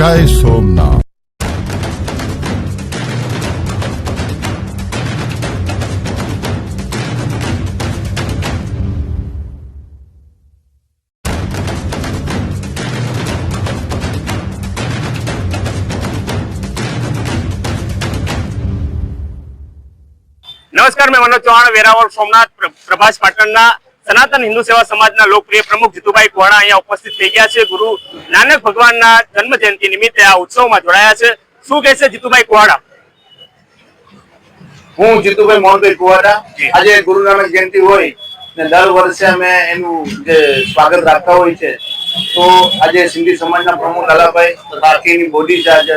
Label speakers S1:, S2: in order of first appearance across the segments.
S1: જય સોમનાથ.
S2: નમસ્કાર મેં મનોજ ચૌહાણ વેરાવળ સોમનાથ પ્ર- પ્રભાસ પાટણના સનાતન હિન્દુ સેવા સમાજના લોકપ્રિય પ્રમુખ જીતુભાઈ કોહડા અહીંયા ઉપસ્થિત થઈ ગયા છે. ગુરુ નાનક ભગવાનના જન્મ જયંતિ નિમિત્તે આ ઉત્સવમાં જોડાયા છે. શું કહેશે જીતુભાઈ કોહડા
S3: હું જીતુભાઈ મોહનભાઈ કુવાડા આજે ગુરુ નાનક જયંતિ હોય ને દર વર્ષે અમે એનું જે સ્વાગત રાખતા હોય છે. તો આજે સિંધી સમાજના પ્રમુખ લાલાભાઈ બાકીની બોડી છે આજે.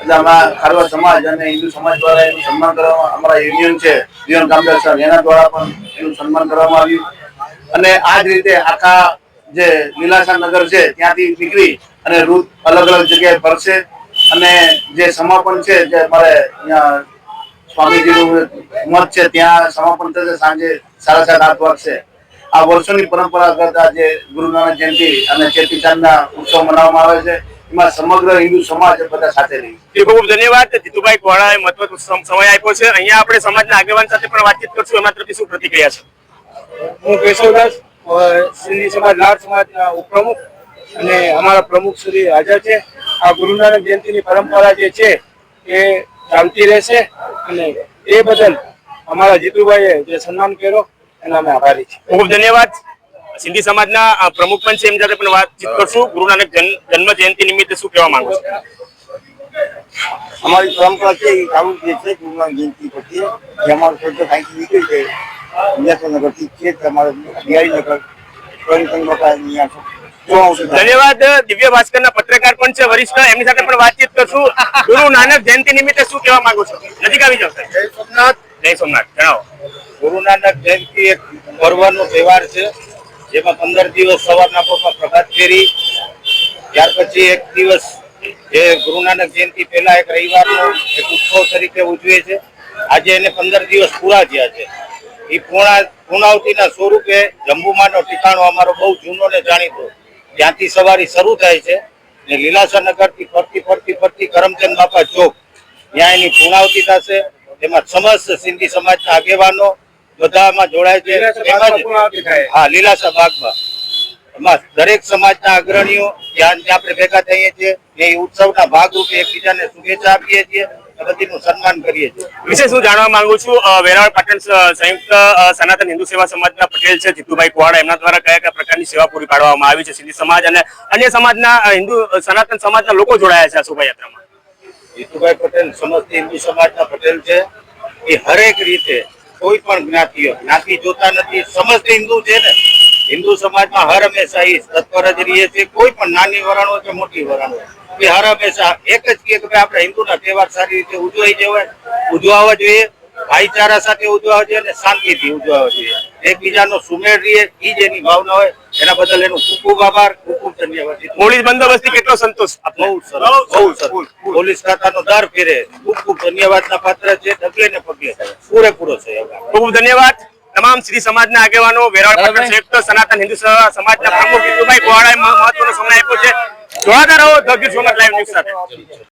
S3: એટલે અમારા ખારવા સમાજ અને હિન્દુ સમાજ દ્વારા એનું સન્માન કરવામાં અમારા યુનિયન છે. યુનિયન કામદાર સર એના દ્વારા પણ એનું સન્માન કરવામાં આવ્યું. અને આ જ રીતે આખા જે લીલાસા નગર છે, ત્યાંથી નીકળી અને રૂટ અલગ અલગ જગ્યાએ ફરશે અને જે સમાપન છે, જે અમારે અહીંયા સ્વામીજીનું મત છે, ત્યાં સમાપન થશે સાંજે સાડા સાત, આઠ વાગશે. આ વર્ષોની પરંપરાગત આજે ગુરુ નાનક જયંતિ અને ચેતી ચાંદના ઉત્સવ મનાવવામાં આવે છે, એમાં સમગ્ર હિન્દુ સમાજ બધા સાથે રહી
S2: ખૂબ ધન્યવાદ. જીતુભાઈ કોહડાએ મહત્વ સમય આપ્યો છે. અહીંયા આપણે સમાજના આગેવાન સાથે પણ વાતચીત કરશું. એમના તરફથી શું પ્રતિક્રિયા છે?
S4: હું કેશવદાસ સિંધી સમાજ લાડ સમાજના ઉપપ્રમુખ અને અમારા પ્રમુખ શ્રી હાજર છે. આ ગુરુ નાનક જયંતિની પરંપરા જે છે એ ચાલતી રહેશે અને એ બદલ અમારા જીતુભાઈએ જે સન્માન કર્યો એના અમે આભારી છીએ.
S2: ખૂબ ધન્યવાદ. સિંધી સમાજના પ્રમુખ પણ છે એમ સાથે પણ વાતચીત કરશું. ગુરુ નાનક જન્મ જયંતિ નિમિત્તે શું કહેવા માંગુ છું?
S5: અમારી પરંપરા છે એ ચાલુ જ છે ગુરુ નાનક જયંતિ પછી જે અમારું અહીંથી નીકળી છે છે બિહારીનગર.
S2: ધન્યવાદ દિવ્ય ભાસ્કરના પત્રકાર પણ છે વરિષ્ઠ. એમની સાથે પણ વાતચીત કરશું. ગુરુ નાનક જયંતિ નિમિત્તે શું કહેવા માંગુ છો? નજીક આવી જાવ
S4: જય સોમનાથ.
S2: જય સોમનાથ. જણાવો.
S4: ગુરુ નાનક જયંતિ એક પર્વનો તહેવાર છે જેમાં પંદર દિવસ સવારના પોરમાં પ્રભાત ફેરી ત્યાર પછી એક દિવસ જે ગુરુ નાનક જયંતિ પહેલા એક રવિવારનો એક ઉત્સવ તરીકે ઉજવે છે. આજે એને પંદર દિવસ પૂરા થયા છે. એ પૂર્ણા પૂર્ણાવતીના સ્વરૂપે જંબુમાનો ઠેકાણો અમારો બહુ જૂનો ને જાણીતો. ત્યાંથી સવારી શરૂ થાય છે ને લીલાસા નગરથી ફરતી ફરતી ફરતી કરમચંદ બાપા ચોક. ત્યાં એની પૂર્ણાવતી થશે તેમાં સમસ્ત સિંધી સમાજના આગેવાનો બધામાં જોડાય છે. હા લીલાસા બાગમાં. દરેક સમાજના અગ્રણીઓ ત્યાં આપણે ભેગા થઈએ છીએ એ ઉત્સવના ભાગરૂપે એકબીજાને શુભેચ્છા આપીએ છીએ સન્માન કરીએ છીએ.
S2: વિશે શું જાણવા માંગુ છું વેરાવળ પાટણ સંયુક્ત સનાતન હિન્દુ સેવા સમાજના પટેલ છે જીતુભાઈ કુવાડા. એમના દ્વારા કયા કયા પ્રકારની સેવા પૂરી પાડવામાં આવી છે સિંધી સમાજ અને અન્ય સમાજના હિન્દુ સનાતન સમાજના લોકો જોડાયા છે આ શોભાયાત્રામાં?
S4: જીતુભાઈ પટેલ સમસ્ત હિન્દુ સમાજના પટેલ છે. એ હરેક રીતે કોઈ પણ જ્ઞાતિઓ જ્ઞાતિ જોતા નથી. સમસ્ત હિન્દુ છે ને. હિન્દુ સમાજમાં હર હંમેશા એ તત્પર જ રહીએ છે કોઈ પણ નાની વરણ હોય કે મોટી વરણ. હોય એ હર હંમેશા એક જ કહે કે ભાઈ આપણે હિન્દુના તહેવાર સારી રીતે ઉજવાઈ જવાય. ઉજવાવા જોઈએ ભાઈચારા સાથે ઉજવવા જોઈએ અને શાંતિથી ઉજવવા જોઈએ. એકબીજાનો સુમેળ રહીએ એ જ એની ભાવના હોય. એના બદલ એનો ખૂબ ખૂબ આભાર ખૂબ ખૂબ ધન્યવાદ.
S2: પોલીસ બંદોબસ્તી કેટલો સંતોષ?
S4: બહુ સરસ બહુ સરસ. પોલીસ ખાતાનો દર ફેરે. ખૂબ ખૂબ ધન્યવાદના પાત્ર છે. ડગલે ને પગલે પૂરેપૂરો
S2: ખૂબ ખૂબ ધન્યવાદ. તમામ શ્રી સમાજના આગેવાનો વેરાવળ પાટણ સંયુક્ત સનાતન હિન્દુ સમાજના પ્રમુખ હિન્દુભાઈ મહ- મહત્વનો સમય આપ્યો છે. જોડાતા રહો the Gir Somnath live news સાથે.